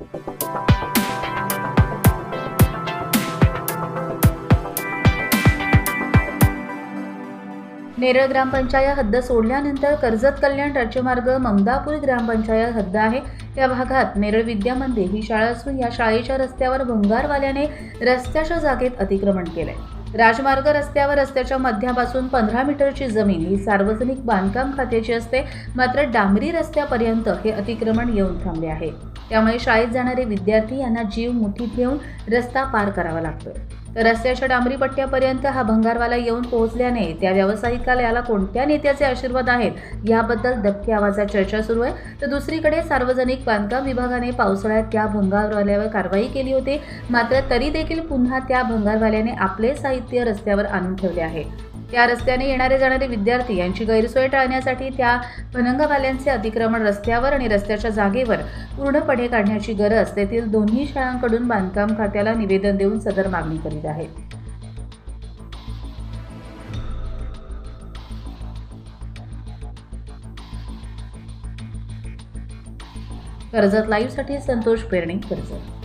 नेरळ ग्रामपंचायत हद्द सोडल्यानंतर कर्जत कल्याण राज्यमार्ग ममदापूर ग्रामपंचायत हद्द आहे. या भागात नेरळ विद्या मंदिर ही शाळा असून या शाळेच्या रस्त्यावर भंगारवाल्याने रस्त्याच्या जागेत अतिक्रमण केलंय. राजमार्ग रस्त्यावर रस्त्याच्या मध्यापासून पंधरा मीटरची जमीन ही सार्वजनिक बांधकाम खात्याची असते. मात्र डांबरी रस्त्यापर्यंत हे अतिक्रमण येऊन थांबले आहे. त्यामुळे शाळेत जाणारे विद्यार्थी यांना जीव मुठीत घेऊन रस्ता पार करावा लागतोय. तर रस्त्याच्या डांबरी पट्ट्यापर्यंत हा भंगारवाला येऊन पोहोचल्याने त्या व्यावसायिकाला याला कोणत्या नेत्याचे आशीर्वाद आहेत याबद्दल दबक्या आवाजात चर्चा सुरू आहे. तर दुसरीकडे सार्वजनिक बांधकाम विभागाने पावसाळ्यात त्या भंगारवाल्यावर कारवाई केली होती. मात्र तरी देखील पुन्हा त्या भंगारवाल्याने आपले साहित्य रस्त्यावर आणून ठेवले आहे. त्या रस्त्याने येणारे जाणारे विद्यार्थी यांची गैरसोय टाळण्यासाठी त्या भनंगवाल्यांचे अतिक्रमण रस्त्यावर आणि रस्त्याच्या जागेवर पूर्णपणे काढण्याची गरज तेथील दोन्ही शाळांकडून बांधकाम खात्याला निवेदन देऊन सदर मागणी करीत आहेत. कर्जत लाईव्हसाठी संतोष पेरणे कर्जत.